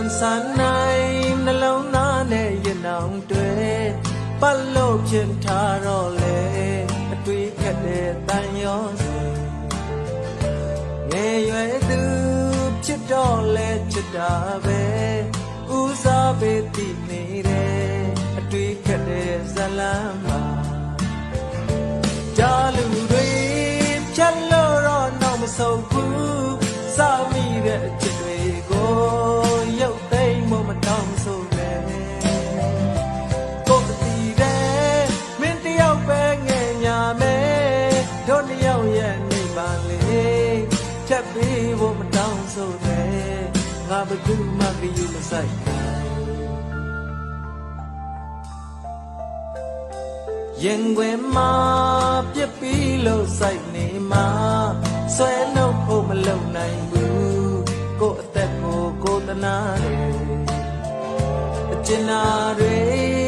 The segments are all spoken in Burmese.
န်ဆန်နိုင်နှလုံးသားနဲ့ရင်နောင်တွေပတ်လို့ဖြစ်ထားတော့လေအတွေ့ခက်တဲ့တန်ရောစီငယ်ရွယ်သူဖြစ်တော့လဲချစ်တာပဲဦးစားပေးတည်နေတယ်အတွေ့ခက်တဲ့ဇလမ်းမှာကြာလူတွေဖြတ်လို့တော့တော့မဆုံးဘူး ဘယ်သူမှကြည့်မဆိုင်ဘူးရင်ခွင်မှာပြစ်ပြီးလို့စိုက်နေမှာဆွဲနှုတ်ဖို့မလုံနိုင်ဘူးကိုယ့်အသက်ကိုကိုယ်တနာတယ်အကျဉ်းနာတွေ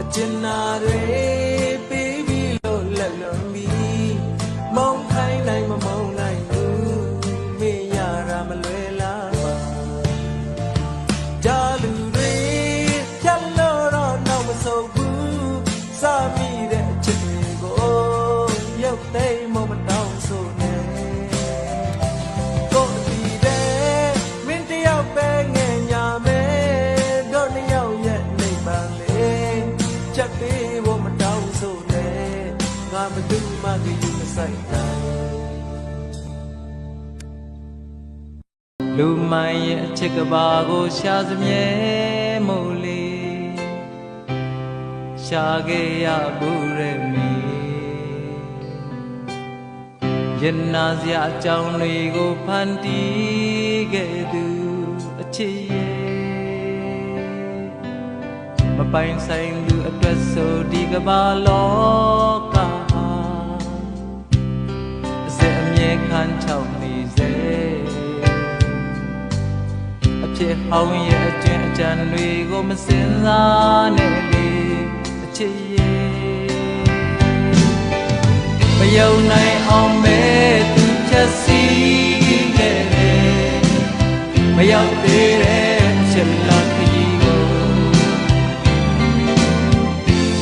အကျဉ်းနာတွေ လူမိုင်းရဲ့အချစ်ကဘာကိုရှာစမြဲမို့လေရှာခဲ့ရဘူးရဲ့မီယနာစရာအကြောင်းတွေကိုဖန်တီးခဲ့သူအချစ်ရဲ့မပိုင်ဆိုင်သူအတွက်ဆိုဒီကဘာလောကဟာအစအမြဲခံချောက် စေအဖြစ်ဟောင်းရဲ့အကျဉ်းအကြံတွေကိုမစင်စားနဲ့လေအချစ်ရဲ့မယုံနိုင်အောင်မဲ့သူချက်စီခဲ့တယ်မရောက်သေးတဲ့အချက်လာခရီးကို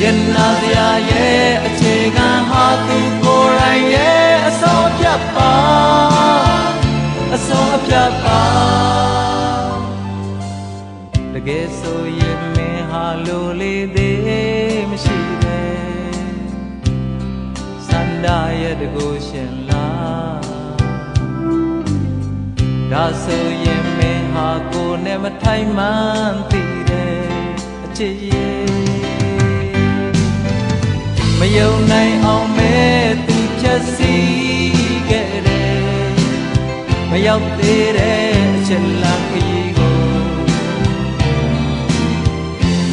ယနာစရာရဲ့အခြေခံဟာသူကိုယ်တိုင်ရဲ့အစောပြတ်ပါအစောပြတ်ပါတ ကယ်ဆိုရင်မင်းဟာလိုလေသေးမရှိပဲစန္ဒရဲ့တကူရှင်လားဒါဆိုရင်မင်းဟာကိုယ်နဲ့မထိုင်မှန်းသိတယ်အချစ်ရဲ့မယုံနိုင်အောင်မဲသူချက်စီမရောက်သေးတဲ့အချက်လမ်းခရီး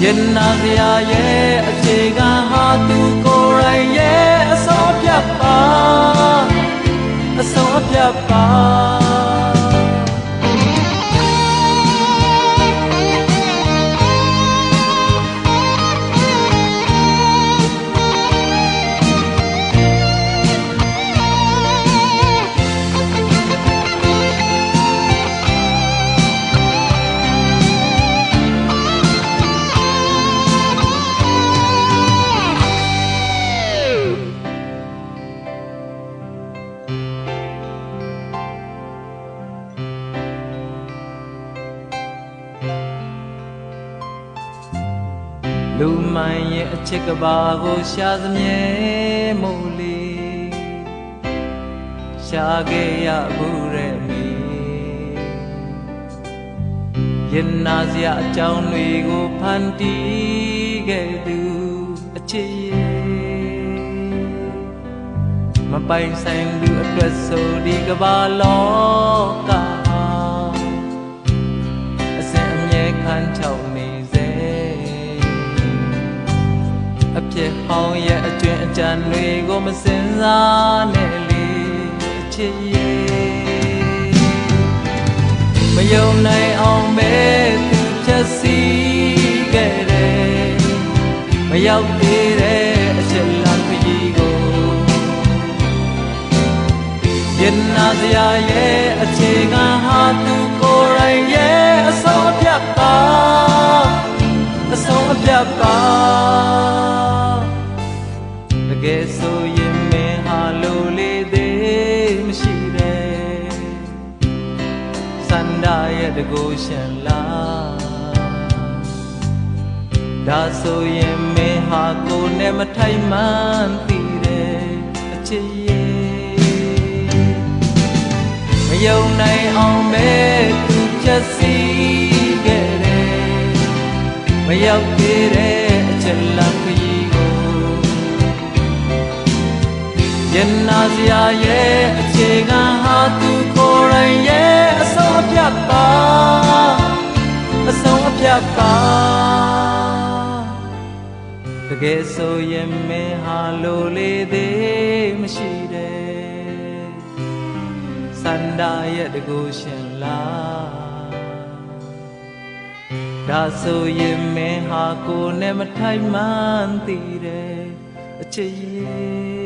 ကိုရင်နာစရာရဲ့အခြေခံဟာသူကိုယ်တိုင်ရဲ့အစောပြတ်ပါအစောပြတ်ပါ ကဘာကိုရှာသမြဲမို့လေရှာခဲ့ရဘူးရဲ့မေရင်နာစရာအကြောင်းတွေကိုဖန်တီးခဲ့သူအချစ်ရဲ့မပိုင်ဆိုင်သူအတွက်ဆိုဒီကဘာလောကဟာအစဉ်အမြဲခံချောက် ဖြစ်ဟောင်းရဲ့အကျွင့်အကြံတွေကိုမစင်စားနဲ့လေအချစ်ရဲ့မယုံနိုင်အောင်ပဲသူဖြတ်စီခဲ့တယ်မရောက်သေးတဲ့အချက်လမ်းခရီးကိုရင်နာစရာရဲ့အခြေခံဟာသူကိုယ်တိုင်ရဲ့အစောပြတ်ပါအဆုံးအပြတ်ပါတ ကယ်ဆိုရင်မင်းဟာလိုလေသေးမရှိတဲ့စန္ဒရဲ့တကိုးရှင်လားဒါဆိုရင်မင်းဟာကိုယ်နဲ့မထိုက်မှန်းသိတဲ့အချစ်ရဲ့မယုံနိုင်အောင်ပဲသူချက်စီခဲ့တယ်မရောက်သေးတဲ့အချက်လမ်းခရီး ကိုရင်နာစရာရဲ့အခြေခံဟာသူကိုယ်တိုင်ရဲ့အဆုံးအပြတ်ပါအဆုံးအပြတ်ပါတကယ်ဆိုရင်မင်းဟာလိုလေသေးမရှိတဲ့စန္ဒာရဲ့တကူရှင်လားဒါဆိုရင်မင်းဟာကိုယ်နဲ့မထိုက်မှန်းသိတယ်အချစ်ရဲ့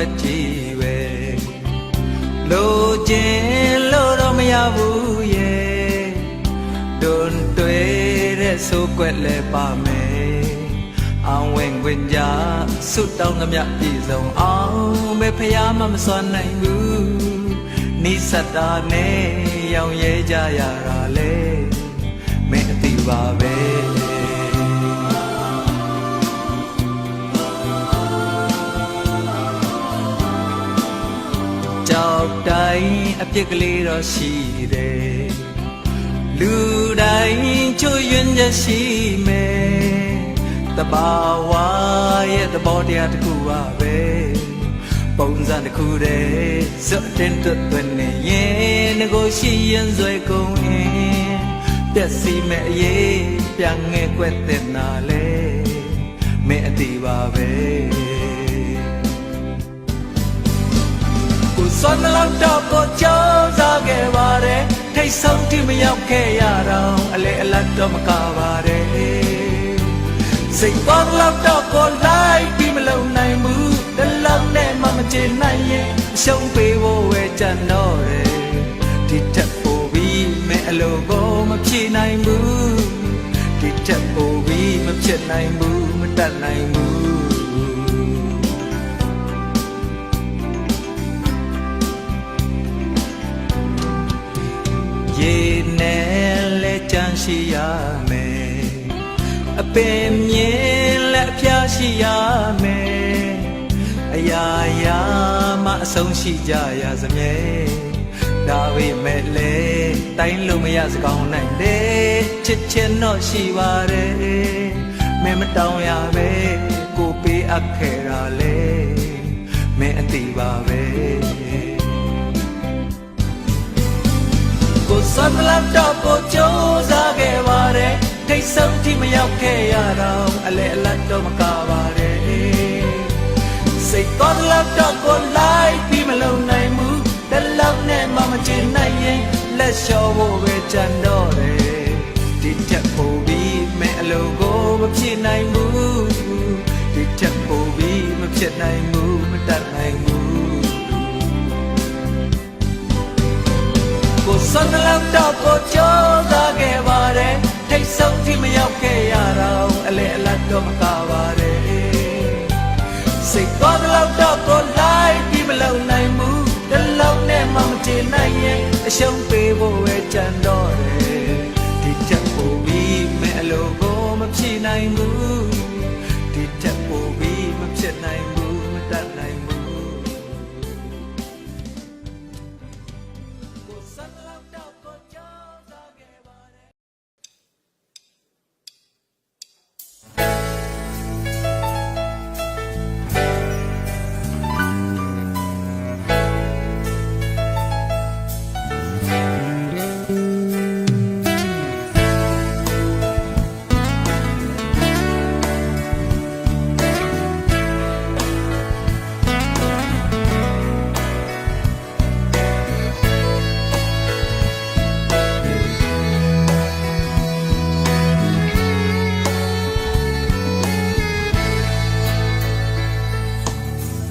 ကောင်းွက်ကြီးပဲလိုချင်လို့တော့မရဘူးရဲ့ဒွန်တွေ့တဲ့ဆိုကွက်လဲပါမယ်အောင်ဝင်ခွင့်ကြဆုတောင်းသမျှပြည့်စုံအောင်ပဲဖရားမမစွမ်းနိုင်ဘူးနိစ္စတာနဲ့ရောင်ရဲကြရတာလေမင်းအသိပါပဲ ကြောက်တိုင်းအပြစ်ကလေးတော့ရှိတယ်လူတိုင်းချွယွင်းချက်ရှိမယ်တဘာဝရဲ့သဘောတရားတစ်ခုပါပဲပုံစံတစ်ခုတည်းစွတ်တင်တွတ်သွင်းနေရင်ငကိုရှိရင်ဆွဲကုန်ရင်ပြက်စီမဲ့အရေးပြန်ငဲကွက်တဲ့နာလေမင်းအတီးပါပဲ စွမ်းလောက်တော့ကိုကြောက်စားခဲ့ပါတယ်ထိတ်ဆုံးတိမရောက်ခဲ့ရတော့အလေအလတ်တော့မကပါတယ်စိတ်ပေါက်လောက်တော့ကိုလိုက်ပြီးမလုံနိုင်ဘူးတလောက်နဲ့မှမချေနိုင်ရင်အရှုံးပေးဖို့ဝဲကြံတော့တယ်ဒီထက်ပိုပြီးမဲ့အလိုကိုမဖြေနိုင်ဘူးဒီထက်ပိုပြီးမဖြစ်နိုင်ဘူးမတတ်နိုင်ဘူး ရေနဲ့လဲကြမ်းရှိရမယ်အပင်မြင်လက်အဖျားရှိရမယ်အရာရာမှအဆုံးရှိကြရစမြဲဒါပေမဲ့လေတိုင်းလို့မရစကောင်းနိုင်လေချစ်ချင်တော့ရှိပါတယ်မင်းမတောင်းရပဲကိုပေးအပ်ခဲ့တာလေမင်းအတိပါပဲ ကိုစွမ်းလပ်တော့ကိုကြိုးစားခဲ့ပါတယ်ထိတ်ဆုံးထိမရောက်ခဲ့ရတော့အလဲအလတ်တော့မကပါတယ်စိတ်တော်လပ်တော့ကိုလိုက်ပြီးမလုံနိုင်ဘူးတလောက်နဲ့မှမချင်နိုင်ရင်လက်လျှော်ဖို့ပဲကြံတော့တယ်ဒီထက်ပိုပြီးမဲ့အလိုကိုမဖြစ်နိုင်ဘူးဒီထက်ပိုပြီးမဖြစ်နိုင်ဘူး ကိုစွမ်းလောက်တော့ကိုကြောသားခဲ့ပါတယ်ထိတ်ဆုံးထိမရောက်ခဲ့ရတော့အလေအလတ်တော့မကပါတယ်စိတ်သွားလောက်တော့ကိုလိုက်ပြီးမလုံနိုင်ဘူးတလုံးနဲ့မှမချေနိုင်ရင်အရှုံးပေးဖို့ပဲကြံတော့တယ်ဒီချက်ပိုပြီးမဲ့အလိုကိုမဖြေနိုင်ဘူး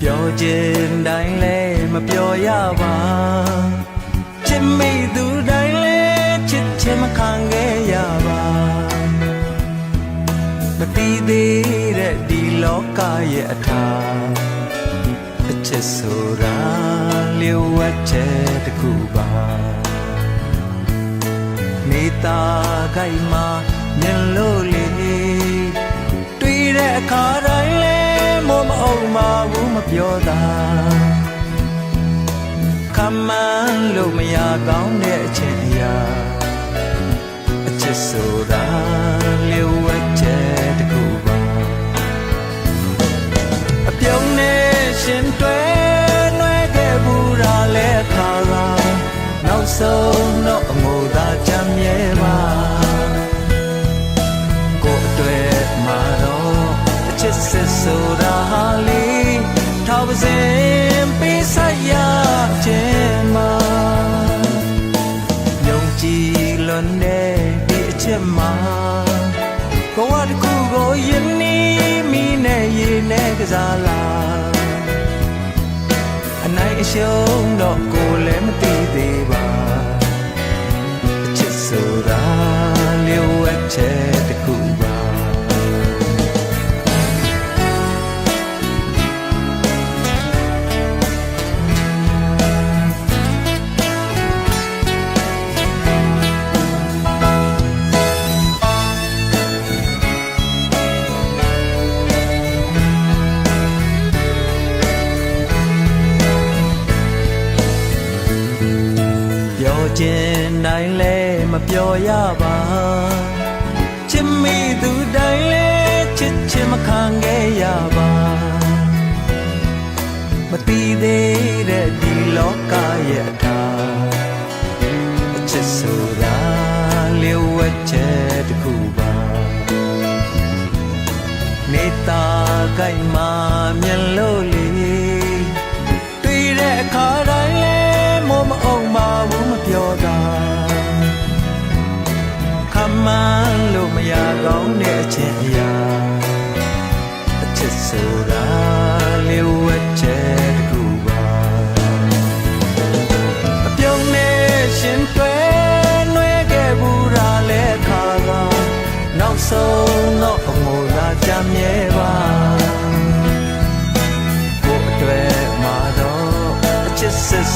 ပြောခြင်းတိုင်းလဲမပြောရပါချစ်မိသူတိုင်းလဲချစ်ချင်မခံခဲ့ရပါမတည်သေးတဲ့ဒီလောကရဲ့အထာအချစ်ဆိုတာလျှို့ဝှက်ချက်တစ်ခုပါနေတာခိုင်မှာမြင်လို့လေတွေ့တဲ့အခါတိုင်းလဲ မမအောင်ပါဘူးမပြောတာခမန်းလို့မရကောင်းတဲ့အချင်းအရာအချစ်ဆိုတာ ထောက်ပါစေပေးဆက်ရခြင်းမှာယုံကြည်လွန်တဲ့ဒီအချက်မှာဘဝတစ်ခုကိုယဉ်နီးမိနဲ့ရေနဲ့ကစားလာအရှုံးတော့ကိုယ်လည်းမသိသေးပါအချစ်ဆိုတာလျှို့ဝှက်ချက် ပြောရပါချစ်မိသူတိုင်းလဲချစ်ချင်မခံခဲ့ရပါမတီးသေးတဲ့ဒီလောကရဲ့အထာအချစ်ဆိုတာလျှို့ဝှက်ချက်တစ်ခုပါနေတာကိုက်မှာမျ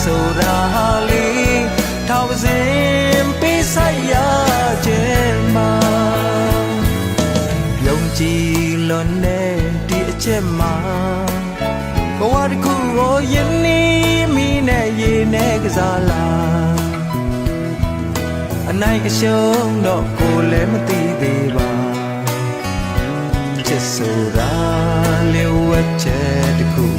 ဆိုတာဟာလေထောက်ပါစင်ပေးဆိုင်ရခြင်းမှာယုံကြည်လွန်တဲ့ဒီအချက်မှာဘဝတစ်ခုကိုယဉ်နေမိနဲ့ရေနဲ့ကစားလာအနိုင်အရှုံးတော့ကိုယ်လည်းမသိသေးပါချစ်ဆိုတာလျှို့ဝှက်ချက်တစ်ခု